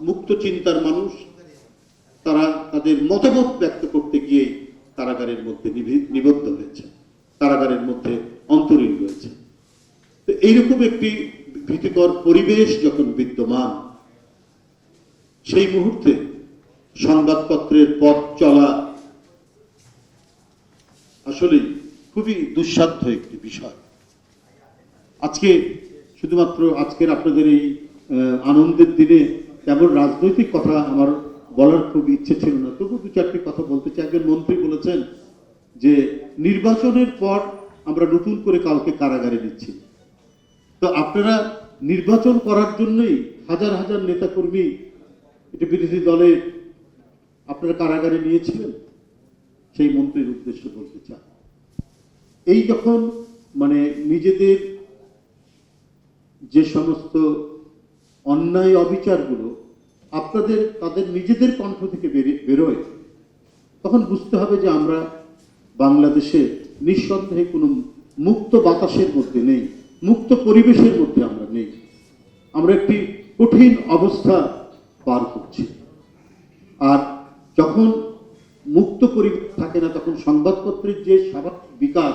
মুক্ত চিন্তার মানুষ, তারা তাদের মতামত ব্যক্ত করতে গিয়ে কারাগারের মধ্যে নিবি- নিবদ্ধ হয়েছে। কারাগারের মধ্যে অন্তরীণ রয়েছে। তো এইরকম একটি ভীতিকর পরিবেশ যখন বিদ্যমান, সেই মুহূর্তে সংবাদপত্রের পথ চলা আসলে খুবই দুঃসাধ্য একটি বিষয়। আজকে শুধুমাত্র আজকের আপনাদের এই আনন্দের দিনে তেমন রাজনৈতিক কথা আমার বলার খুব ইচ্ছে ছিল না। তবু দু চারটি কথা বলতে চাই। একজন মন্ত্রী বলেছেন যে, নির্বাচনের পর আমরা নতুন করে কাউকে কারাগারে নিচ্ছি তো আপনারা নির্বাচন করার জন্যই হাজার হাজার নেতাকর্মী এটা বিরোধী দলের আপনারা কারাগারে নিয়েছিলেন? সেই মন্ত্রীর উদ্দেশ্য বলতে চান এই যখন মানে নিজেদের যে সমস্ত অন্যায় অবিচারগুলো আপনাদের, তাদের নিজেদের কণ্ঠ থেকে বেরিয়ে- তখন বুঝতে হবে যে আমরা বাংলাদেশে নিঃসন্দেহে কোনো মুক্ত বাতাসের মধ্যে নেই, মুক্ত পরিবেশের মধ্যে আমরা নেই। আমরা একটি কঠিন অবস্থা পার করছি। আর যখন মুক্ত পরিবেশ থাকে না, তখন সংবাদপত্রের যে স্বাভাবিক বিকাশ,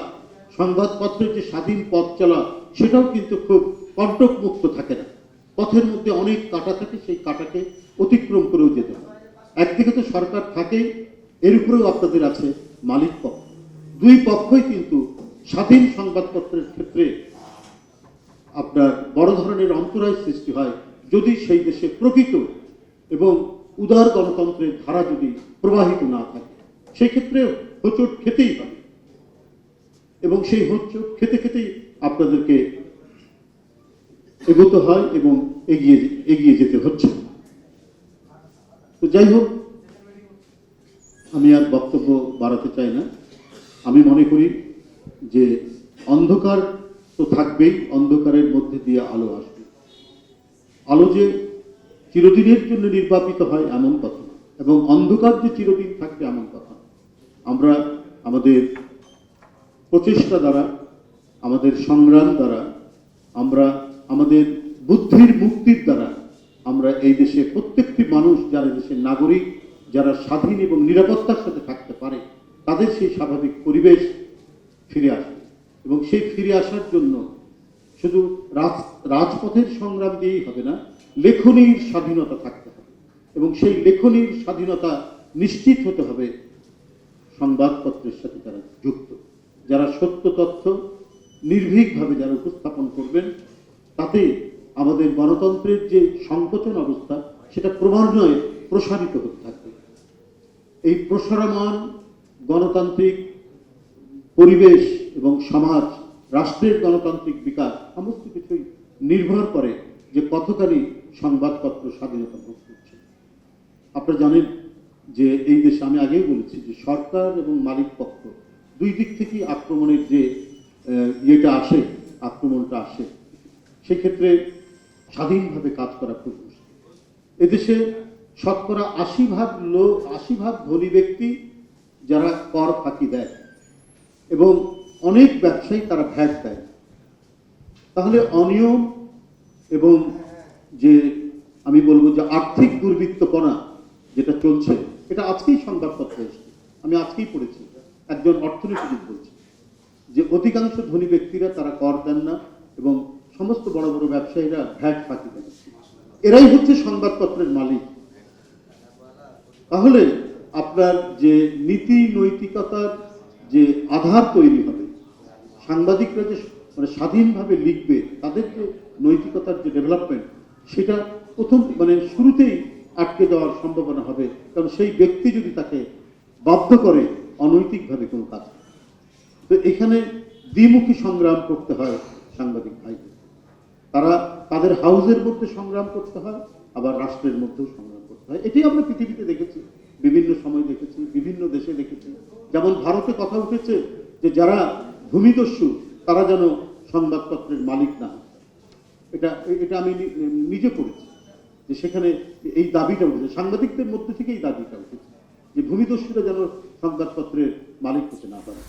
সংবাদপত্রের যে স্বাধীন পথ চলা, সেটাও কিন্তু খুব কণ্টক মুক্ত থাকে না। পথের মধ্যে অনেক কাটা থাকে, সেই কাটাকে অতিক্রম করেও যেতে হয়। একদিকে তো সরকার থাকে এর উপরেও আপনাদের আছে মালিক পক্ষ। দুই পক্ষই কিন্তু স্বাধীন সংবাদপত্রের ক্ষেত্রে আপনার বড় ধরনের অন্তরায় সৃষ্টি হয়, যদি সেই দেশে প্রকৃত এবং উদার গণতন্ত্রের ধারা যদি প্রবাহিত না থাকে। সেই ক্ষেত্রে হোঁচট খেতেই হবে। এবং সেই হোঁচট খেতে খেতেই আপনাদেরকে এগোতে হয় এবং এগিয়ে এগিয়ে যেতে হচ্ছে। তো যাই হোক, আমি আর বক্তব্য বাড়াতে চাই না। আমি মনে করি যে অন্ধকার তো থাকবেই, অন্ধকারের মধ্যে দিয়ে আলো আসবে। আলো যে চিরদিনের জন্য নির্বাপিত হয় এমন কথা এবং অন্ধকার যে চিরদিন থাকবে এমন কথা আমরা আমাদের প্রচেষ্টা দ্বারা, আমাদের সংগ্রাম দ্বারা আমরা আমাদের বুদ্ধির মুক্তির দ্বারা আমরা এই দেশে প্রত্যেকটি মানুষ, যারা দেশের নাগরিক, যারা স্বাধীন এবং নিরাপত্তার সাথে থাকতে পারে, তাদের সেই স্বাভাবিক পরিবেশ ফিরে আসবে। এবং সেই ফিরে আসার জন্য শুধু রাজ, রাজপথের সংগ্রাম দিয়েই হবে না, লেখনীর স্বাধীনতা থাকতে হবে। এবং সেই লেখনীর স্বাধীনতা নিশ্চিত হতে হবে সংবাদপত্রের সাথে যারা যুক্ত, যারা সত্য তথ্য নির্ভীকভাবে যারা উপস্থাপন করবেন তাতে আমাদের গণতন্ত্রের যে সংকোচন অবস্থা, সেটা ক্রমান্বয়ে প্রসারিত হতে থাকবে। এই প্রসারমান গণতান্ত্রিক পরিবেশ এবং সমাজ, রাষ্ট্রের গণতান্ত্রিক বিকাশ, সমস্ত কিছুই নির্ভর করে যে কতখানি সংবাদপত্র স্বাধীনতা ভোগ করছে। আপনারা জানেন যে এই দেশে আমি আগেই বলেছি যে সরকার এবং মালিক পক্ষ দুই দিক থেকেই আক্রমণের যে ইয়েটা আসে, আক্রমণটা আসে। সেক্ষেত্রে স্বাধীনভাবে কাজ করা খুব মুশকিল। এদেশে শতকরা আশি ভাগ লোক আশি ভাগ ধনী ব্যক্তি যারা কর ফাঁকি দেয় এবং অনেক ব্যবসায়ী তারা ভ্যাট দেয়। তাহলে অনিয়ম এবং যে আমি বলব যে আর্থিক দুর্বৃত্তপনা যেটা চলছে, এটা আজকেই সংবাদপত্রে এসেছে। আমি আজকেই পড়েছি, একজন অর্থনীতিবিদ বলছে যে অধিকাংশ ধনী ব্যক্তিরা তারা কর দেন না এবং সমস্ত বড় বড় ব্যবসায়ীরা ভ্যাট ফাঁকি দেন এরাই হচ্ছে সংবাদপত্রের মালিক। তাহলে আপনার যে নীতি নৈতিকতার যে আধার তৈরি হবে, সাংবাদিকরা যে মানে স্বাধীনভাবে লিখবে, তাদের যে নৈতিকতার যে ডেভেলপমেন্ট সেটা প্রথম মানে শুরুতেই আটকে দেওয়ার সম্ভাবনা হবে। কারণ সেই ব্যক্তি যদি তাকে বাধ্য করে অনৈতিকভাবে কোনো কাজ তো এখানে দ্বিমুখী সংগ্রাম করতে হয় সাংবাদিক ভাইদের। তারা তাদের হাউজের মধ্যে সংগ্রাম করতে হয়, আবার রাষ্ট্রের মধ্যেও সংগ্রাম করতে হয়। এটাই আমরা পৃথিবীতে দেখেছি, বিভিন্ন সময় দেখেছি, বিভিন্ন দেশে দেখেছি। যেমন ভারতে কথা উঠেছে যে যারা ভূমিদস্যু, তারা যেন সংবাদপত্রের মালিক না এটা এটা আমি নিজে পড়েছি যে সেখানে এই দাবিটা উঠেছে, সাংবাদিকদের মধ্যে থেকে এই দাবিটা উঠেছে যে ভূমিদস্যুরা যেন সংবাদপত্রের মালিক হতে না পারে।